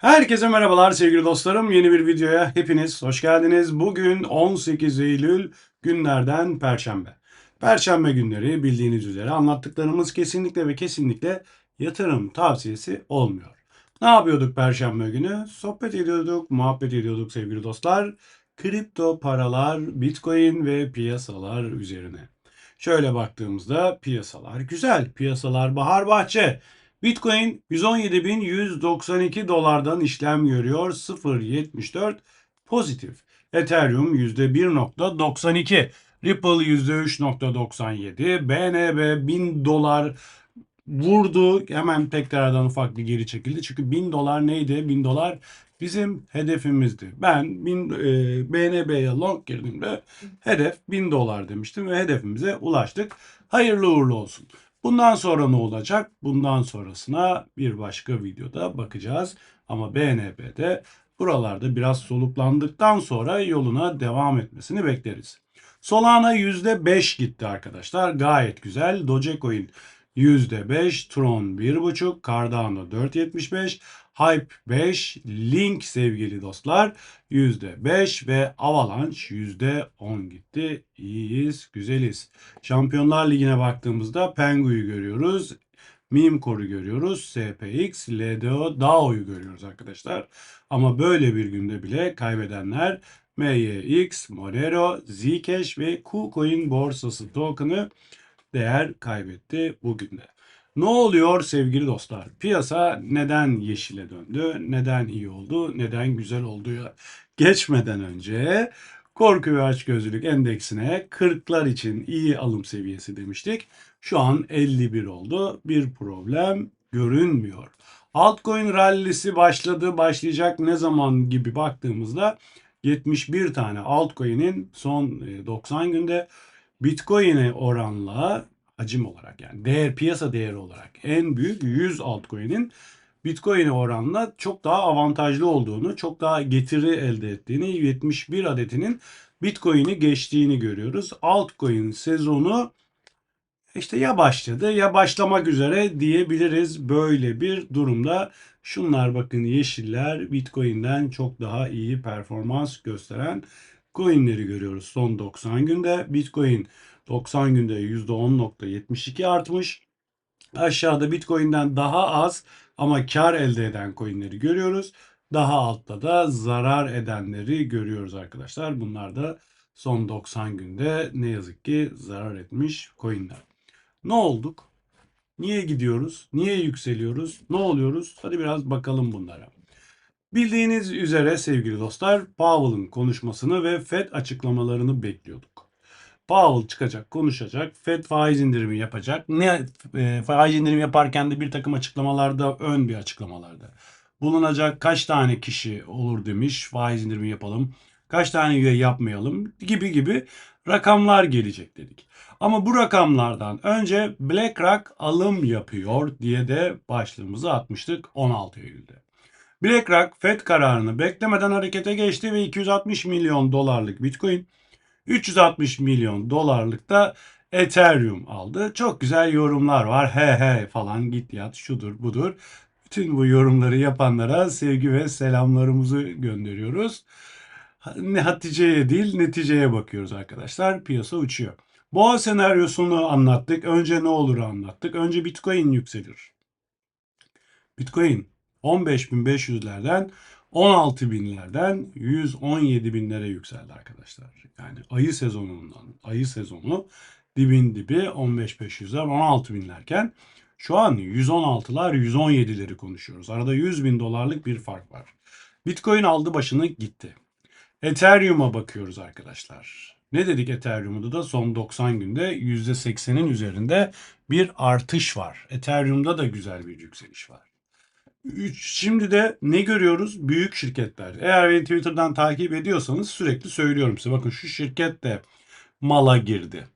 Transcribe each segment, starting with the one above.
Herkese merhabalar sevgili dostlarım. Yeni bir videoya hepiniz hoş geldiniz. Bugün 18 Eylül günlerden Perşembe. Perşembe günleri bildiğiniz üzere anlattıklarımız kesinlikle ve kesinlikle yatırım tavsiyesi olmuyor. Ne yapıyorduk Perşembe günü? Sohbet ediyorduk, muhabbet ediyorduk sevgili dostlar. Kripto paralar, bitcoin ve piyasalar üzerine. Şöyle baktığımızda piyasalar güzel. Piyasalar bahar bahçe. Bitcoin 117.192 dolardan işlem görüyor. 0.74 pozitif. Ethereum %1.92. Ripple %3.97. BNB 1000 dolar vurdu. Hemen tekrardan ufak bir geri çekildi. Çünkü 1000 dolar neydi? 1000 dolar bizim hedefimizdi. Ben 1000 e, BNB'ye long girdiğimde hedef 1000 dolar demiştim ve hedefimize ulaştık. Hayırlı uğurlu olsun. Bundan sonra ne olacak? Bundan sonrasına bir başka videoda bakacağız. Ama BNB'de buralarda biraz soluklandıktan sonra yoluna devam etmesini bekleriz. Solana %5 gitti arkadaşlar. Gayet güzel. Dogecoin %5, Tron 1.5, Cardano 4.75, Hype 5, Link sevgili dostlar %5 ve Avalanche %10 gitti. İyiyiz, güzeliz. Şampiyonlar Ligi'ne baktığımızda Pengu'yu görüyoruz. Meme görüyoruz. SPX, LDO, DAO'yu görüyoruz arkadaşlar. Ama böyle bir günde bile kaybedenler MYX, Monero, Zcash ve KuCoin borsası token'ı değer kaybetti bugün de. Ne oluyor sevgili dostlar? Piyasa neden yeşile döndü? Neden iyi oldu? Neden güzel oldu? Geçmeden önce korku ve açgözlülük endeksine 40'lar için iyi alım seviyesi demiştik. Şu an 51 oldu. Bir problem görünmüyor. Altcoin rallisi başladı, başlayacak ne zaman gibi baktığımızda 71 tane altcoin'in son 90 günde Bitcoin'e oranla hacim olarak yani değer piyasa değeri olarak en büyük 100 altcoin'in Bitcoin'e oranla çok daha avantajlı olduğunu, çok daha getiri elde ettiğini, 71 adetinin Bitcoin'i geçtiğini görüyoruz. Altcoin sezonu işte ya başladı ya başlamak üzere diyebiliriz böyle bir durumda. Şunlar bakın yeşiller Bitcoin'den çok daha iyi performans gösteren coinleri görüyoruz son 90 günde. Bitcoin 90 günde %10.72 artmış. Aşağıda Bitcoin'den daha az ama kar elde eden coinleri görüyoruz. Daha altta da zarar edenleri görüyoruz arkadaşlar. Bunlar da son 90 günde ne yazık ki zarar etmiş coinler. Ne olduk? Niye gidiyoruz? Niye yükseliyoruz? Ne oluyoruz? Hadi biraz bakalım bunlara. Bildiğiniz üzere sevgili dostlar Powell'ın konuşmasını ve Fed açıklamalarını bekliyorduk. Powell çıkacak, konuşacak, Fed faiz indirimi yapacak. Ne e, faiz indirimi yaparken de bir takım açıklamalarda, ön bir açıklamalarda bulunacak. Kaç tane kişi olur demiş, faiz indirimi yapalım. Kaç tane üye yapmayalım gibi gibi rakamlar gelecek dedik. Ama bu rakamlardan önce BlackRock alım yapıyor diye de başlığımızı atmıştık 16 Eylül'de. BlackRock Fed kararını beklemeden harekete geçti ve 260 milyon dolarlık Bitcoin, 360 milyon dolarlık da Ethereum aldı. Çok güzel yorumlar var. He he falan git yat şudur budur. Bütün bu yorumları yapanlara sevgi ve selamlarımızı gönderiyoruz. Ne Hatice'ye değil neticeye bakıyoruz arkadaşlar. Piyasa uçuyor. Boğa senaryosunu anlattık. Önce ne olur anlattık. Önce Bitcoin yükselir. Bitcoin 15.500'lerden 16 binlerden 117 binlere yükseldi arkadaşlar. Yani ayı sezonundan ayı sezonu dibin dibi 15.500'ler 16 binlerken şu an 116'lar 117'leri konuşuyoruz. Arada 100 bin dolarlık bir fark var. Bitcoin aldı başını gitti. Ethereum'a bakıyoruz arkadaşlar. Ne dedik Ethereum'da da son 90 günde %80'in üzerinde bir artış var. Ethereum'da da güzel bir yükseliş var. Şimdi de ne görüyoruz? Büyük şirketler. Eğer beni Twitter'dan takip ediyorsanız sürekli söylüyorum size. Bakın şu şirket de mala girdi.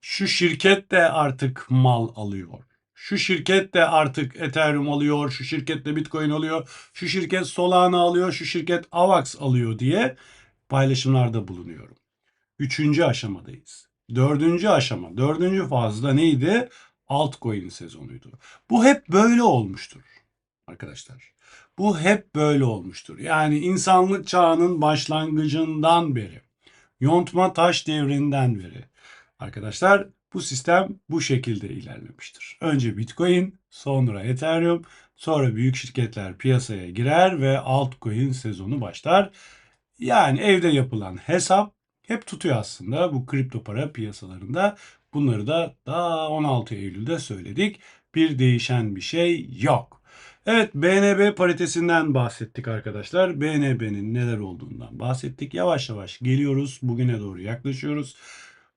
Şu şirket de artık mal alıyor. Şu şirket de artık Ethereum alıyor, şu şirket de Bitcoin alıyor, şu şirket Solana alıyor, şu şirket AVAX alıyor diye paylaşımlarda bulunuyorum. Üçüncü aşamadayız. Dördüncü aşama, dördüncü fazda neydi? Altcoin sezonuydu. Bu hep böyle olmuştur arkadaşlar. Bu hep böyle olmuştur. Yani insanlık çağının başlangıcından beri, yontma taş devrinden beri arkadaşlar bu sistem bu şekilde ilerlemiştir. Önce Bitcoin, sonra Ethereum, sonra büyük şirketler piyasaya girer ve altcoin sezonu başlar. Yani evde yapılan hesap hep tutuyor aslında bu kripto para piyasalarında. Bunları da daha 16 Eylül'de söyledik. Bir değişen bir şey yok. Evet BNB paritesinden bahsettik arkadaşlar. BNB'nin neler olduğundan bahsettik. Yavaş yavaş geliyoruz. Bugüne doğru yaklaşıyoruz.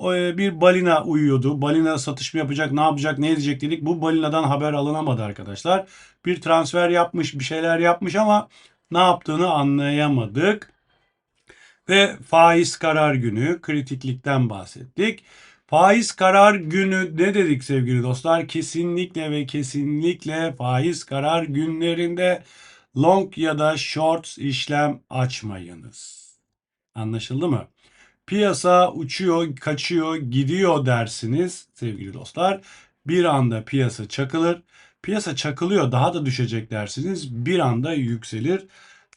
E, Bir balina uyuyordu. Balina satış mı yapacak, ne yapacak, ne edecek dedik. Bu balinadan haber alınamadı arkadaşlar. Bir transfer yapmış, bir şeyler yapmış ama ne yaptığını anlayamadık. Ve faiz karar günü, kritiklikten bahsettik. Faiz karar günü ne dedik sevgili dostlar? Kesinlikle ve kesinlikle faiz karar günlerinde long ya da short işlem açmayınız. Anlaşıldı mı? Piyasa uçuyor, kaçıyor, gidiyor dersiniz sevgili dostlar. Bir anda piyasa çakılır. Piyasa çakılıyor daha da düşecek dersiniz. Bir anda yükselir.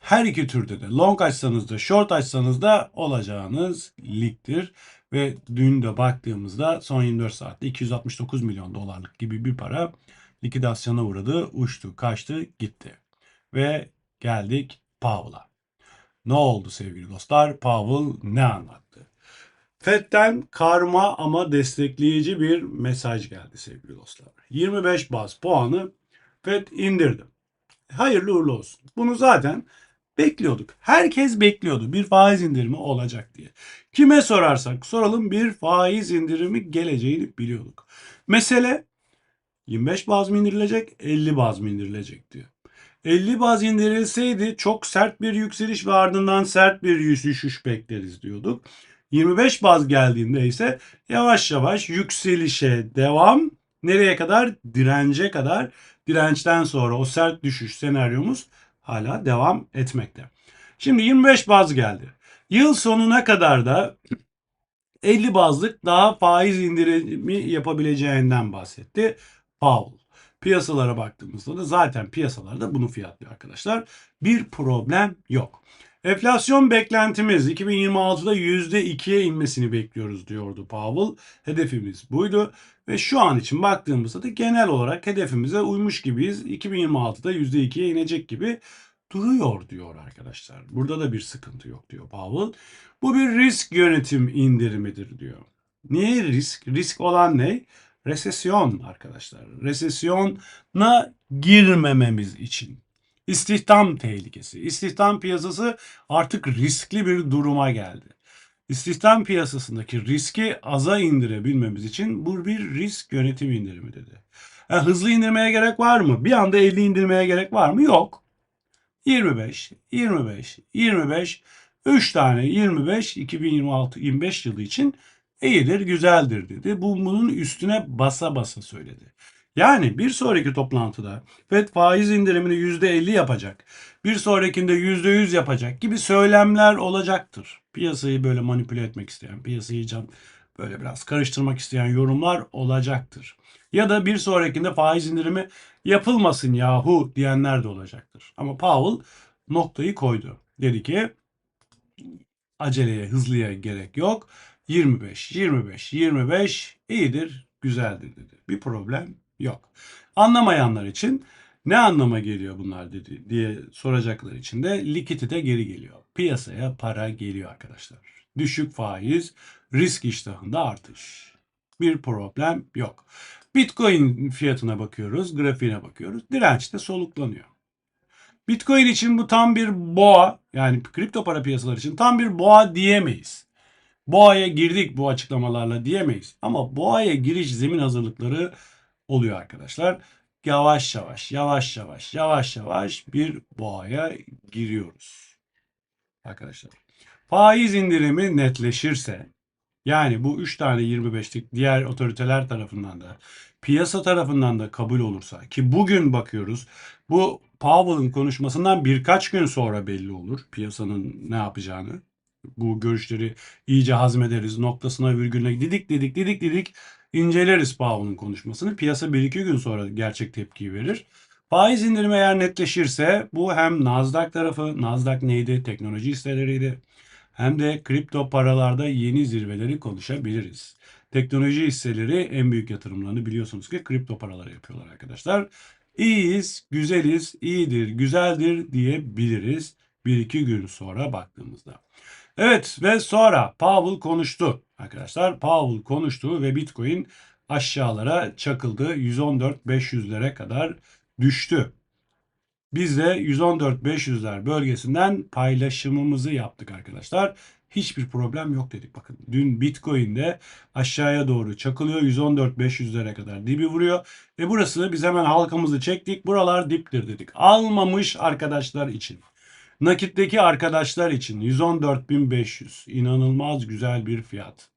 Her iki türde de long açsanız da short açsanız da olacağınız ligdir. Ve dün de baktığımızda son 24 saatte 269 milyon dolarlık gibi bir para likidasyona uğradı, uçtu, kaçtı, gitti. Ve geldik Powell'a. Ne oldu sevgili dostlar? Powell ne anlattı? FED'den karma ama destekleyici bir mesaj geldi sevgili dostlar. 25 baz puanı FED indirdi. Hayırlı uğurlu olsun. Bunu zaten bekliyorduk. Herkes bekliyordu bir faiz indirimi olacak diye. Kime sorarsak soralım bir faiz indirimi geleceğini biliyorduk. Mesele 25 baz mı indirilecek 50 baz mı indirilecek diyor. 50 baz indirilseydi çok sert bir yükseliş ve ardından sert bir düşüş bekleriz diyorduk. 25 baz geldiğinde ise yavaş yavaş yükselişe devam. Nereye kadar? Dirence kadar. Dirençten sonra o sert düşüş senaryomuz hala devam etmekte. Şimdi 25 baz geldi. Yıl sonuna kadar da 50 bazlık daha faiz indirimi yapabileceğinden bahsetti Powell. Piyasalara baktığımızda da zaten piyasalarda bunu fiyatlıyor arkadaşlar. Bir problem yok. Enflasyon beklentimiz 2026'da %2'ye inmesini bekliyoruz diyordu Powell. Hedefimiz buydu ve şu an için baktığımızda da genel olarak hedefimize uymuş gibiyiz. 2026'da %2'ye inecek gibi duruyor diyor arkadaşlar. Burada da bir sıkıntı yok diyor Powell. Bu bir risk yönetim indirimidir diyor. Niye risk? Risk olan ne? Resesyon arkadaşlar. Resesyona girmememiz için. İstihdam tehlikesi. İstihdam piyasası artık riskli bir duruma geldi. İstihdam piyasasındaki riski aza indirebilmemiz için bu bir risk yönetim indirimi dedi. Yani hızlı indirmeye gerek var mı? Bir anda 50 indirmeye gerek var mı? Yok. 25, 25, 25, 3 tane 25 2026 25 yılı için iyidir, güzeldir dedi. Bu bunun üstüne basa basa söyledi. Yani bir sonraki toplantıda FED faiz indirimini %50 yapacak. Bir sonrakinde %100 yapacak gibi söylemler olacaktır. Piyasayı böyle manipüle etmek isteyen, piyasayı can böyle biraz karıştırmak isteyen yorumlar olacaktır. Ya da bir sonrakinde faiz indirimi yapılmasın yahu diyenler de olacaktır. Ama Powell noktayı koydu. Dedi ki aceleye, hızlıya gerek yok. 25, 25, 25 iyidir, güzeldir dedi. Bir problem yok. Anlamayanlar için ne anlama geliyor bunlar dedi diye soracaklar için de likidite geri geliyor. Piyasaya para geliyor arkadaşlar. Düşük faiz, risk iştahında artış. Bir problem yok. Bitcoin fiyatına bakıyoruz, grafiğine bakıyoruz. Dirençte soluklanıyor. Bitcoin için bu tam bir boğa yani kripto para piyasaları için tam bir boğa diyemeyiz. Boğa'ya girdik bu açıklamalarla diyemeyiz. Ama boğaya giriş zemin hazırlıkları oluyor arkadaşlar. Yavaş yavaş, yavaş yavaş, yavaş yavaş bir boğaya giriyoruz. Arkadaşlar. Faiz indirimi netleşirse yani bu 3 tane 25'lik diğer otoriteler tarafından da piyasa tarafından da kabul olursa ki bugün bakıyoruz bu Powell'ın konuşmasından birkaç gün sonra belli olur piyasanın ne yapacağını. Bu görüşleri iyice hazmederiz. Noktasına virgülüne didik didik didik didik inceleriz Powell'ın konuşmasını. Piyasa 1-2 gün sonra gerçek tepkiyi verir. Faiz indirimi eğer netleşirse bu hem Nasdaq tarafı, Nasdaq neydi? Teknoloji hisseleriydi. Hem de kripto paralarda yeni zirveleri konuşabiliriz. Teknoloji hisseleri en büyük yatırımlarını biliyorsunuz ki kripto paralara yapıyorlar arkadaşlar. İyiyiz, güzeliz, iyidir, güzeldir diyebiliriz bir iki gün sonra baktığımızda. Evet ve sonra Powell konuştu arkadaşlar. Powell konuştu ve Bitcoin aşağılara çakıldı. 114-500'lere kadar düştü. Biz de 114-500'ler bölgesinden paylaşımımızı yaptık arkadaşlar. Hiçbir problem yok dedik. Bakın dün Bitcoin'de aşağıya doğru çakılıyor. 114-500'lere kadar dibi vuruyor. Ve burası biz hemen halkamızı çektik. Buralar diptir dedik. Almamış arkadaşlar için. Nakitteki arkadaşlar için 114.500 inanılmaz güzel bir fiyat.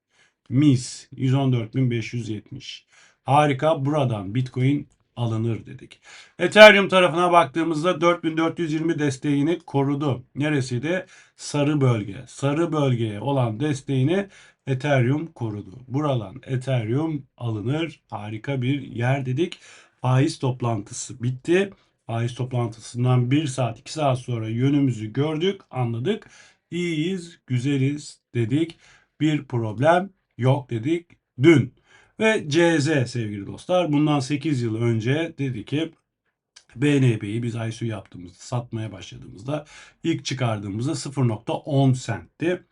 Mis 114.570. Harika buradan Bitcoin alınır dedik. Ethereum tarafına baktığımızda 4420 desteğini korudu. Neresiydi? Sarı bölge. Sarı bölgeye olan desteğini Ethereum korudu. Buradan Ethereum alınır. Harika bir yer dedik. Faiz toplantısı bitti. Faiz toplantısından 1 saat 2 saat sonra yönümüzü gördük, anladık. İyiyiz, güzeliz dedik. Bir problem yok dedik dün. Ve CZ sevgili dostlar bundan 8 yıl önce dedi ki BNB'yi biz ISO yaptığımızda satmaya başladığımızda ilk çıkardığımızda 0.10 sentti.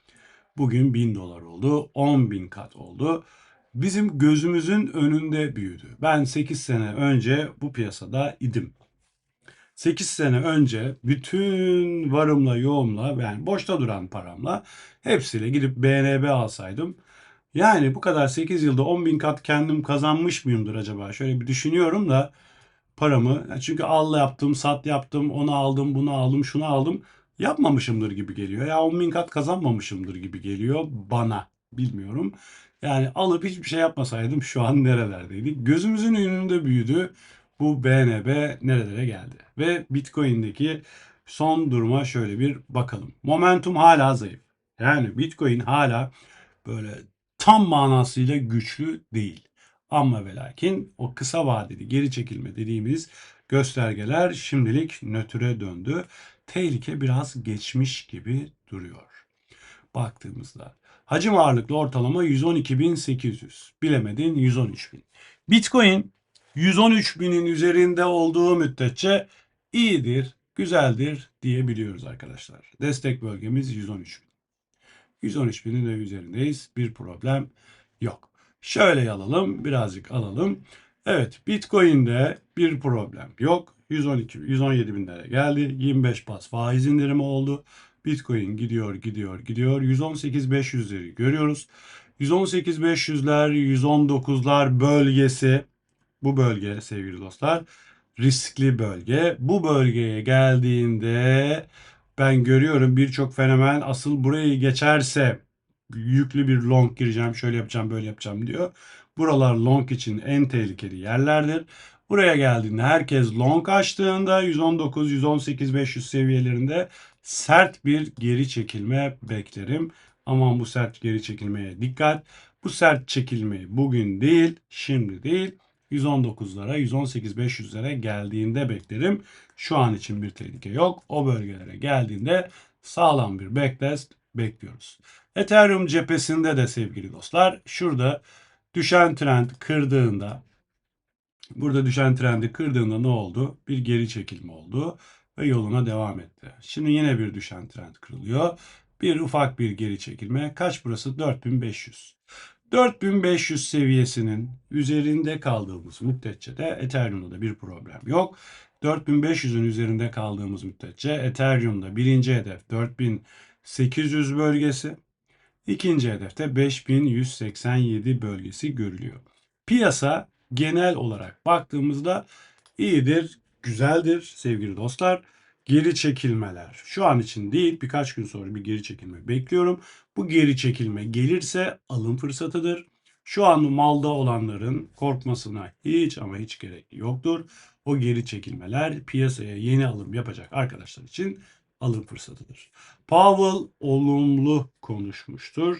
Bugün 1000 dolar oldu. 10 bin kat oldu. Bizim gözümüzün önünde büyüdü. Ben 8 sene önce bu piyasada idim. 8 sene önce bütün varımla yoğumla yani boşta duran paramla hepsiyle gidip BNB alsaydım yani bu kadar 8 yılda 10 bin kat kendim kazanmış mıyımdır acaba? Şöyle bir düşünüyorum da paramı. Çünkü al yaptım, sat yaptım, onu aldım, bunu aldım, şunu aldım. Yapmamışımdır gibi geliyor. Ya 10 bin kat kazanmamışımdır gibi geliyor bana. Bilmiyorum. Yani alıp hiçbir şey yapmasaydım şu an nerelerdeydik? Gözümüzün önünde büyüdü. Bu BNB nerelere geldi? Ve Bitcoin'deki son duruma şöyle bir bakalım. Momentum hala zayıf. Yani Bitcoin hala böyle tam manasıyla güçlü değil. Ama ve lakin o kısa vadeli geri çekilme dediğimiz göstergeler şimdilik nötre döndü. Tehlike biraz geçmiş gibi duruyor. Baktığımızda hacim ağırlıklı ortalama 112.800 bilemedin 113.000. Bitcoin 113.000'in üzerinde olduğu müddetçe iyidir, güzeldir diyebiliyoruz arkadaşlar. Destek bölgemiz 113.000. 113.000'in de üzerindeyiz. Bir problem yok. Şöyle alalım, birazcık alalım. Evet, Bitcoin'de bir problem yok. 112 117 binlere geldi. 25 bas faiz indirimi oldu. Bitcoin gidiyor, gidiyor, gidiyor. 118 500'leri görüyoruz. 118 500'ler, 119'lar bölgesi bu bölge sevgili dostlar riskli bölge. Bu bölgeye geldiğinde ben görüyorum birçok fenomen asıl burayı geçerse yüklü bir long gireceğim, şöyle yapacağım, böyle yapacağım diyor. Buralar long için en tehlikeli yerlerdir. Buraya geldiğinde herkes long açtığında 119, 118, 500 seviyelerinde sert bir geri çekilme beklerim. Aman bu sert geri çekilmeye dikkat. Bu sert çekilmeyi bugün değil, şimdi değil, 119'lara, 118 500'lere geldiğinde beklerim. Şu an için bir tehlike yok. O bölgelere geldiğinde sağlam bir backtest bekliyoruz. Ethereum cephesinde de sevgili dostlar şurada düşen trend kırdığında burada düşen trendi kırdığında ne oldu? Bir geri çekilme oldu ve yoluna devam etti. Şimdi yine bir düşen trend kırılıyor. Bir ufak bir geri çekilme. Kaç burası? 4500. 4500 seviyesinin üzerinde kaldığımız müddetçe de Ethereum'da bir problem yok. 4500'ün üzerinde kaldığımız müddetçe Ethereum'da birinci hedef 4800 bölgesi, ikinci hedefte 5187 bölgesi görülüyor. Piyasa genel olarak baktığımızda iyidir, güzeldir sevgili dostlar geri çekilmeler. Şu an için değil birkaç gün sonra bir geri çekilme bekliyorum. Bu geri çekilme gelirse alım fırsatıdır. Şu an malda olanların korkmasına hiç ama hiç gerek yoktur. O geri çekilmeler piyasaya yeni alım yapacak arkadaşlar için alım fırsatıdır. Powell olumlu konuşmuştur.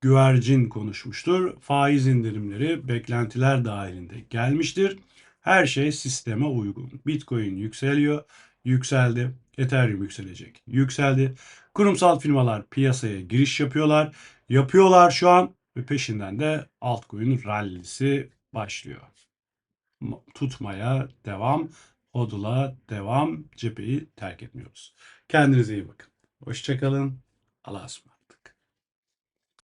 Güvercin konuşmuştur. Faiz indirimleri beklentiler dahilinde gelmiştir. Her şey sisteme uygun. Bitcoin yükseliyor, yükseldi. Ethereum yükselecek, yükseldi. Kurumsal firmalar piyasaya giriş yapıyorlar. Yapıyorlar şu an ve peşinden de altcoin rallisi başlıyor. Tutmaya devam, hodula devam, cepheyi terk etmiyoruz. Kendinize iyi bakın. Hoşçakalın. Allah'a ısmarladık.